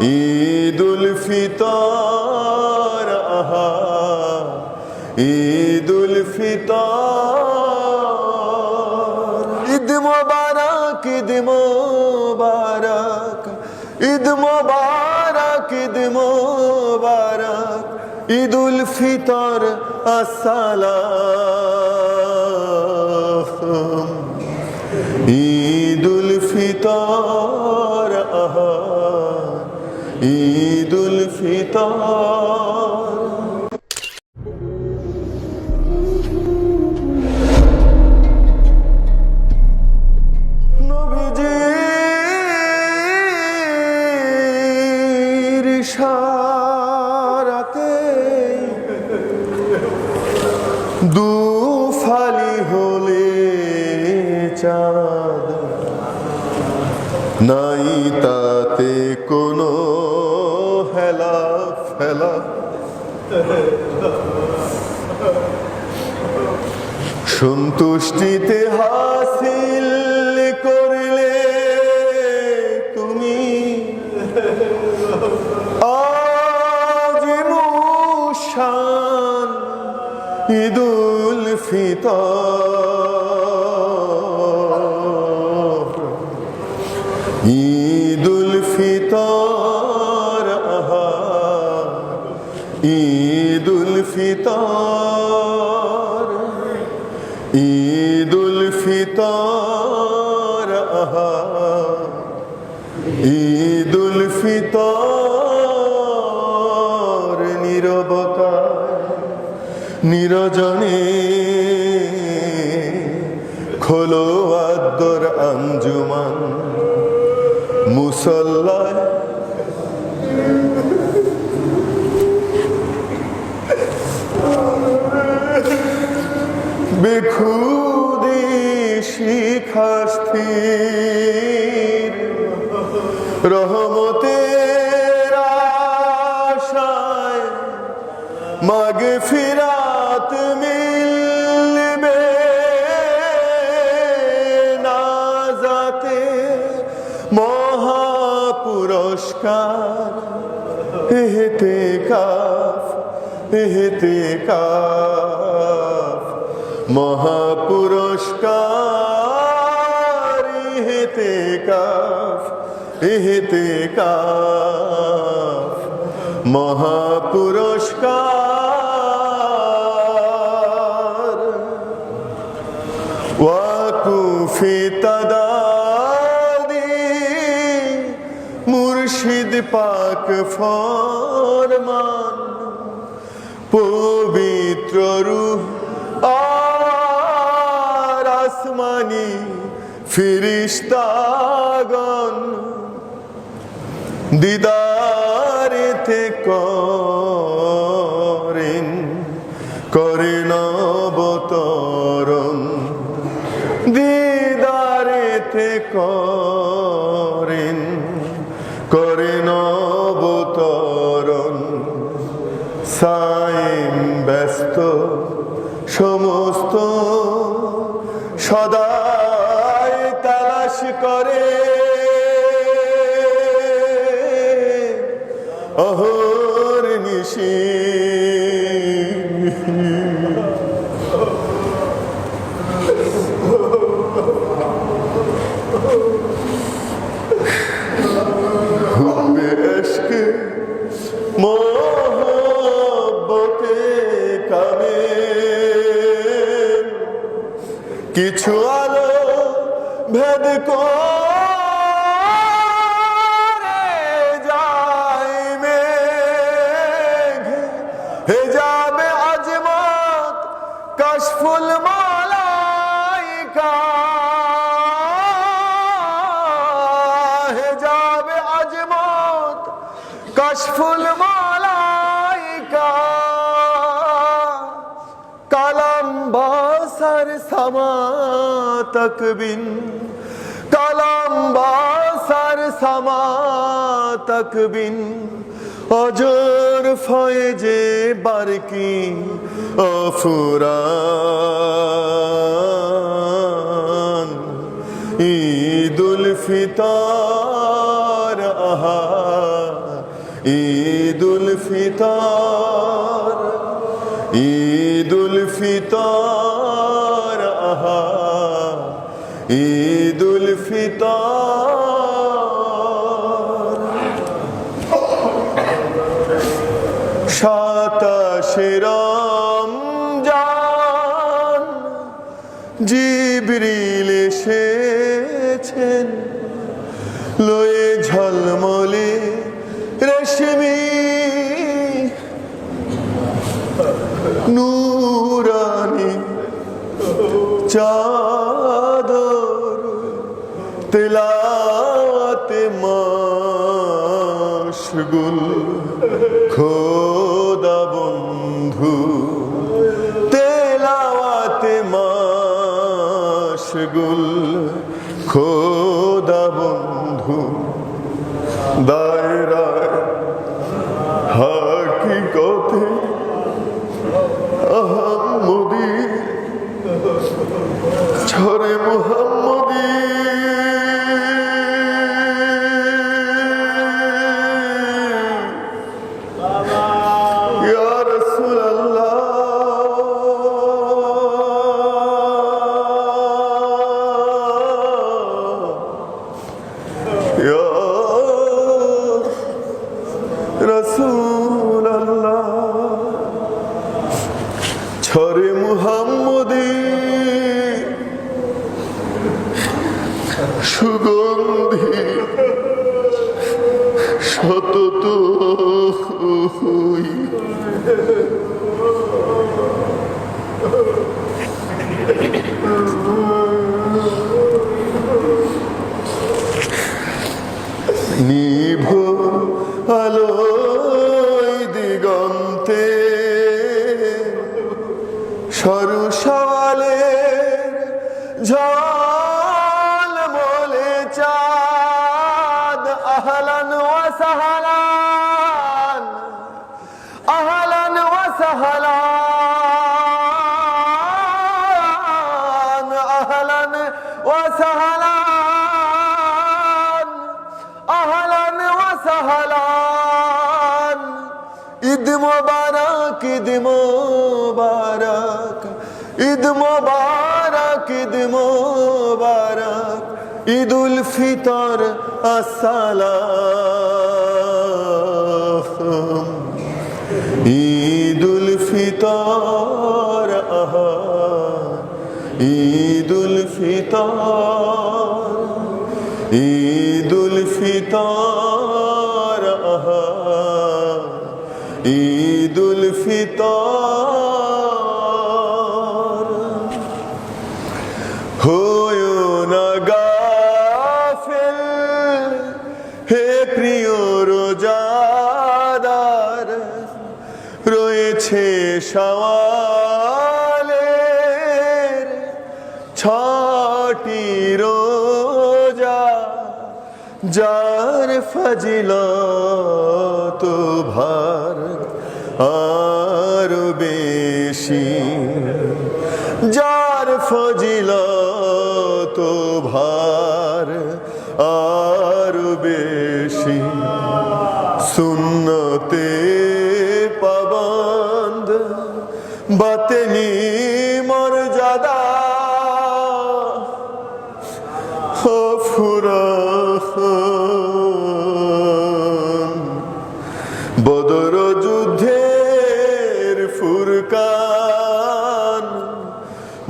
ঈদুল ফিতর, আহা। ঈদুল ফিতর। ঈদ মোবারক ঈদ মোবারক। ঈদ মোবারক ঈদ মোবারক। ঈদুল ফিতর, আসসালাম। ঈদুল ফিতর ইশারাতে দু হলে নাই তাতে কোনো সন্তুষ্টিতে হাসিল করলে তুমি আজ মুশান ঈদুল ফিতর। ফিতর ঈদুল ফিতর ঈদুল ফিতর নীরবতা নিরজনে খোলো আদর আঞ্জুমান মুসল্লায় শিখাস্থির। রহমতের আশায় মাগে ফিরাত মিলবে না যাতে মহাপুরস্কার এহতে কাফ এহতে কাফ। মহাপুরস্কার এহতে কাফ মহাপুরস্কার। ওয়াকুফি তাদাদি মুর্শিদ পাক ফরমান পবিত্র রূহ ফিরিস্তাগণ দিদারেতে করেন করেন অবতরণ। দিদারেতে করেন করেন অবতরণ। সাইম ব্যস্ত সমস্ত তালাশ করে। অহর নিশি। হে যাবে আজমত, কাশফুল মালাইকা। হে যাবে আজমত, কাশফুল মালাইকা। কালাম বাসার সামা তকবিন, কালাম বাসার সামা তকবিন। অজর ফয়েজে বারকি অফুরান। ঈদুল ফিতর ঈদুল ফিতর ঈদুল ফিতর। সাতাশে রমজান জিবরিল এসেছেন। লয়ে ঝলমলে রেশমি। নুরানি চাদর তেলাতে মাশগুল খোদা দায়রায় হাকিকতে আহমদি ছড়ে মোহাম্মদি। ইয়া সুগন্ধি সতত নিভ আলোয় ঈদ মোবারক ঈদ মোবারক, ঈদ উল ফিতর, আসসালাম। ঈদ উল ফিতর ঈদ উল ফিতর, ঈদ উল ফিতর। রয়েছে সওয়ালের ছটি রোজা যার ফজিলত ভার আর বেশি। যার ফজিলত ভার আর বেশি। ফুরান বদর যুদ্ধের ফুরকান।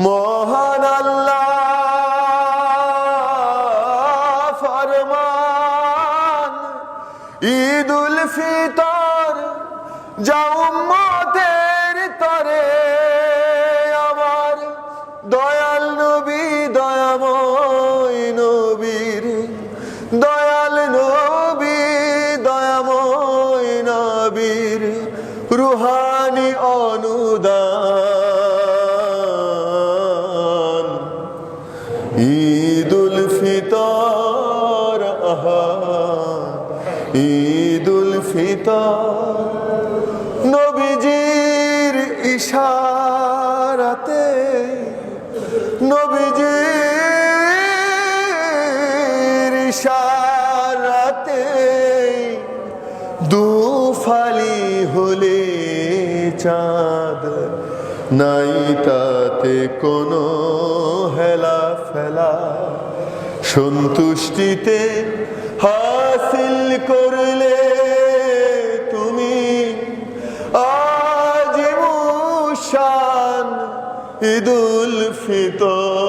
মহান আল্লাহ ফরমান। ঈদ উল ফিতর জাউম্মতের তরে নবীজির ইশারাতে নবীজির ইশারাতে দুফালি হলে চাঁদ নাই, তাতে কোনো হেলা ফেলা সন্তুষ্টিতে হাসিল করলে আজ মুশান ঈদুল ফিতর।